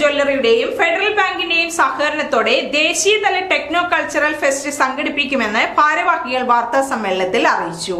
ജ്വല്ലറിയുടെയും federal ബാങ്കിന്റെയും സഹകരണത്തോടെ ദേശീയതല techno cultural fest സംഘടിപ്പിക്കുമെന്ന് ഭാരവാഹികൾ വാർത്താ സമ്മേളനത്തിൽ അറിയിച്ചു.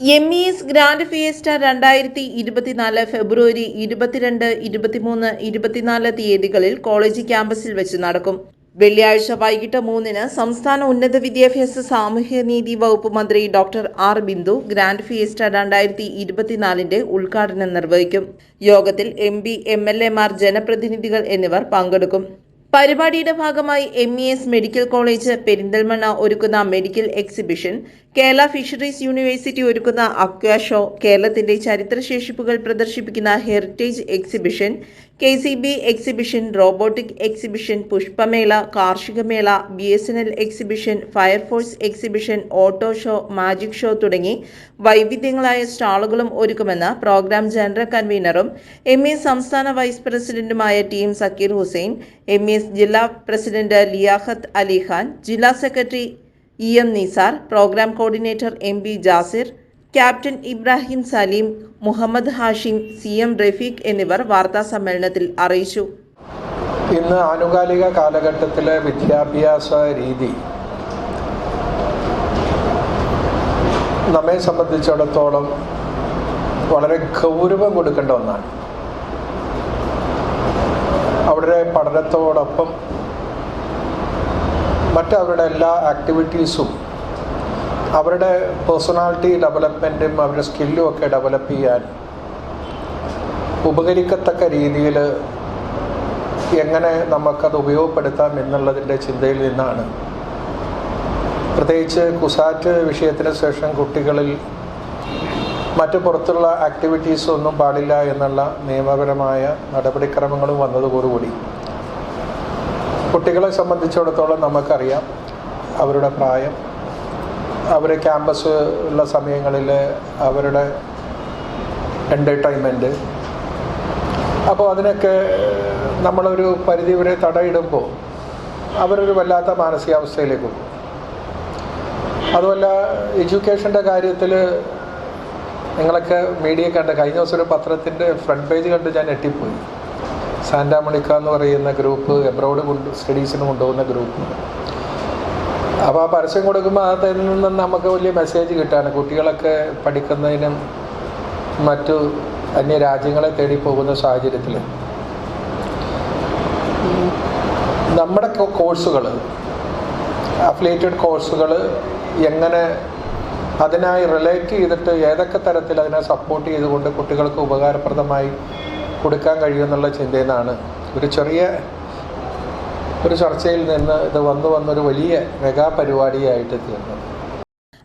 M E S grand fiesta രണ്ടായിരത്തി ഇരുപത്തിനാല് ഫെബ്രുവരി ഇരുപത്തിരണ്ട് ഇരുപത്തിമൂന്ന് ഇരുപത്തിനാല് തീയതികളിൽ കോളേജ് ക്യാമ്പസിൽ വെച്ച് നടക്കും. വെള്ളിയാഴ്ച വൈകിട്ട് മൂന്നിന് സംസ്ഥാന ഉന്നത വിദ്യാഭ്യാസ സാമൂഹ്യനീതി വകുപ്പ് മന്ത്രി doctor R Bindu grand fiesta രണ്ടായിരത്തി ഇരുപത്തിനാലിന്റെ ഉദ്ഘാടനം നിർവഹിക്കും. യോഗത്തിൽ എം പി എം എൽ ജനപ്രതിനിധികൾ എന്നിവർ പങ്കെടുക്കും. പരിപാടിയുടെ ഭാഗമായി M E S medical college Perinthalmanna ഒരുക്കുന്ന medical exhibition Kerala fisheries university ഒരുക്കുന്ന അക്വാഷോ കേരളത്തിന്റെ ചരിത്രശേഷിപ്പുകൾ പ്രദർശിപ്പിക്കുന്ന heritage exhibition K C B exhibition robotic exhibition പുഷ്പമേള കാർഷികമേള B S N L exhibition fire force exhibition auto show magic show തുടങ്ങി വൈവിധ്യങ്ങളായ സ്റ്റാളുകളും ഒരുക്കുമെന്ന് programme general കൺവീനറും എം എസ് സംസ്ഥാന വൈസ് പ്രസിഡന്റുമായ T M Zakir Hussain M S ജില്ലാ president Liaquat Alikhan ജില്ലാ secretary E M Nisar programme coordinator M P Jasir captain Ibrahim Salim Muhammad Hashim C M Rafeeq എന്നിവർ വാർത്താ സമ്മേളനത്തിൽ അറിയിച്ചു. ഇന്ന് ആനുകാലിക കാലഘട്ടത്തിലെ വിദ്യാഭ്യാസ രീതി നമ്മെ സംബന്ധിച്ചിടത്തോളം വളരെ ഗൗരവം കൊടുക്കേണ്ട ഒന്നാണ്. അവരുടെ പഠനത്തോടൊപ്പം മറ്റവരുടെ എല്ലാ ആക്ടിവിറ്റീസും അവരുടെ പേഴ്സണാലിറ്റി ഡെവലപ്മെന്റും അവരുടെ സ്കില്ലും ഒക്കെ ഡെവലപ്പ് ചെയ്യാൻ ഉപകരിക്കത്തക്ക രീതിയിൽ എങ്ങനെ നമുക്കത് ഉപയോഗപ്പെടുത്താം എന്നുള്ളതിന്റെ ചിന്തയിൽ നിന്നാണ്. പ്രത്യേകിച്ച് കുസാറ്റ് വിഷയത്തിന് ശേഷം കുട്ടികളിൽ മറ്റു പുറത്തുള്ള ആക്ടിവിറ്റീസ് ഒന്നും പാടില്ല എന്നുള്ള നിയമപരമായ നടപടിക്രമങ്ങളും വന്നതോടുകൂടി കുട്ടികളെ സംബന്ധിച്ചിടത്തോളം നമുക്കറിയാം അവരുടെ പ്രായം അവർ ക്യാമ്പസ് ഉള്ള സമയങ്ങളിൽ അവരുടെ എന്റർടൈൻമെന്റ് അപ്പോൾ അതിനൊക്കെ നമ്മളൊരു പരിധി വരെ തടയിടുമ്പോൾ അവരൊരു വല്ലാത്ത മാനസികാവസ്ഥയിലേക്ക് പോകും. അതുമല്ല എഡ്യൂക്കേഷന്റെ കാര്യത്തിൽ നിങ്ങളൊക്കെ മീഡിയ കണ്ട് കഴിഞ്ഞ ദിവസം ഒരു പത്രത്തിന്റെ ഫ്രണ്ട് പേജ് കണ്ട് ഞാൻ ഞെട്ടിപ്പോയി. സാന്റാ മണിക്ക എന്ന് പറയുന്ന ഗ്രൂപ്പ് എബ്രോഡ് കൊണ്ട് സ്റ്റഡീസിന് കൊണ്ടുപോകുന്ന ഗ്രൂപ്പ് അപ്പോൾ ആ പരസ്യം കൊടുക്കുമ്പോൾ അതിൽ നിന്ന് നമുക്ക് വലിയ മെസ്സേജ് കിട്ടാണ്. കുട്ടികളൊക്കെ പഠിക്കുന്നതിനും മറ്റു അന്യ രാജ്യങ്ങളെ തേടി പോകുന്ന സാഹചര്യത്തിൽ നമ്മുടെ കോഴ്സുകൾ അഫിലിയേറ്റഡ് കോഴ്സുകൾ എങ്ങനെ അതിനായി റിലേറ്റ് ചെയ്തിട്ട് ഏതൊക്കെ തരത്തിൽ അതിനെ സപ്പോർട്ട് ചെയ്തുകൊണ്ട് കുട്ടികൾക്ക് ഉപകാരപ്രദമായി കൊടുക്കാൻ കഴിയുമെന്നുള്ള ചിന്തയിൽ നിന്നാണ് ഒരു ചെറിയ ഒരു ചർച്ചയിൽ നിന്ന് ഇത് വന്നു വന്നൊരു വലിയ മെഗാ പരിപാടിയായിട്ട് തീർന്നത്.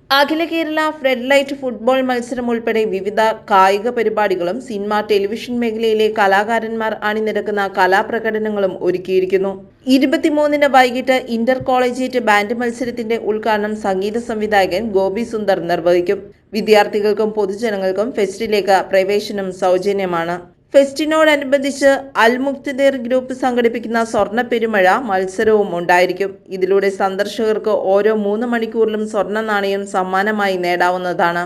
അഖില കേരള ഫ്ലഡ് ലൈറ്റ് ഫുട്ബോൾ മത്സരം ഉൾപ്പെടെ വിവിധ കായിക പരിപാടികളും സിനിമ ടെലിവിഷൻ മേഖലയിലെ കലാകാരന്മാർ അണിനിരക്കുന്ന കലാപ്രകടനങ്ങളും ഒരുക്കിയിരിക്കുന്നു. ഇരുപത്തിമൂന്നിന് വൈകിട്ട് ഇന്റർ കോളേജിയേറ്റ് ബാൻഡ് മത്സരത്തിന്റെ ഉദ്ഘാടനം സംഗീത സംവിധായകൻ ഗോപി സുന്ദർ നിർവഹിക്കും. വിദ്യാർത്ഥികൾക്കും പൊതുജനങ്ങൾക്കും ഫെസ്റ്റിലേക്ക് പ്രവേശനം സൗജന്യമാണ്. ഫെസ്റ്റിനോടനുബന്ധിച്ച് അൽ മുക്തിദേർ ഗ്രൂപ്പ് സംഘടിപ്പിക്കുന്ന സ്വർണ പെരുമഴ മത്സരവും ഉണ്ടായിരിക്കും. ഇതിലൂടെ സന്ദർശകർക്ക് ഓരോ മൂന്ന് മണിക്കൂറിലും സ്വർണ നാണയം സമ്മാനമായി നേടാവുന്നതാണ്.